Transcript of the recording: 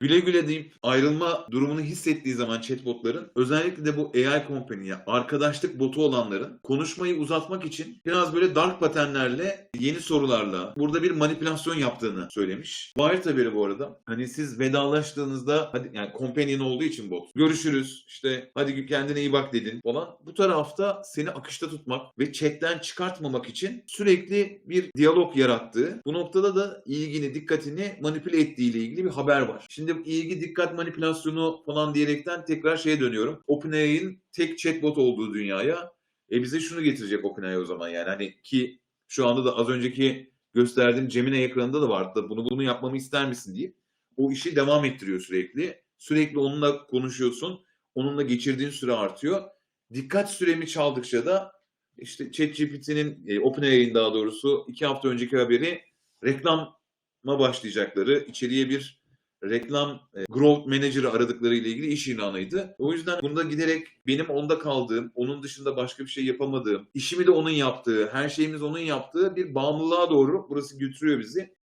güle güle deyip ayrılma durumunu hissettiği zaman chatbotların özellikle de bu AI Company'ye arkadaşlık botu olanların konuşmayı uzatmak için biraz böyle dark paternlerle yeni sorularla burada bir manipülasyon yaptığını söylemiş. Wired haberi bu arada. Hani siz vedalaştığınızda hadi yani companion olduğu için bot. Görüşürüz işte hadi kendine iyi bak dedin falan. Bu tarafta seni akışta tutmak ve chatten çıkartmamak için sürekli bir diyalog yarattığı, bu noktada da ilgini, dikkatini manipüle ettiği ile ilgili bir haber var. Şimdi ilgi, dikkat manipülasyonu falan diyerekten tekrar şeye dönüyorum. OpenAI'nin tek chatbot olduğu dünyaya e bize şunu getirecek OpenAI o zaman yani hani ki şu anda da az önceki gösterdiğim Gemini ekranında da vardı. Bunu bunu yapmamı ister misin deyip o işi devam ettiriyor sürekli. Sürekli onunla konuşuyorsun. Onunla geçirdiğin süre artıyor. Dikkat süremi çaldıkça da işte ChatGPT'nin, e, OpenAI'nin daha doğrusu iki hafta önceki haberi reklama başlayacakları, içeriye bir reklam e, growth manager'ı aradıkları ile ilgili iş ilanıydı. O yüzden bunda giderek benim onda kaldığım, onun dışında başka bir şey yapamadığım, işimi de onun yaptığı, her şeyimiz onun yaptığı bir bağımlılığa doğru burası götürüyor bizi.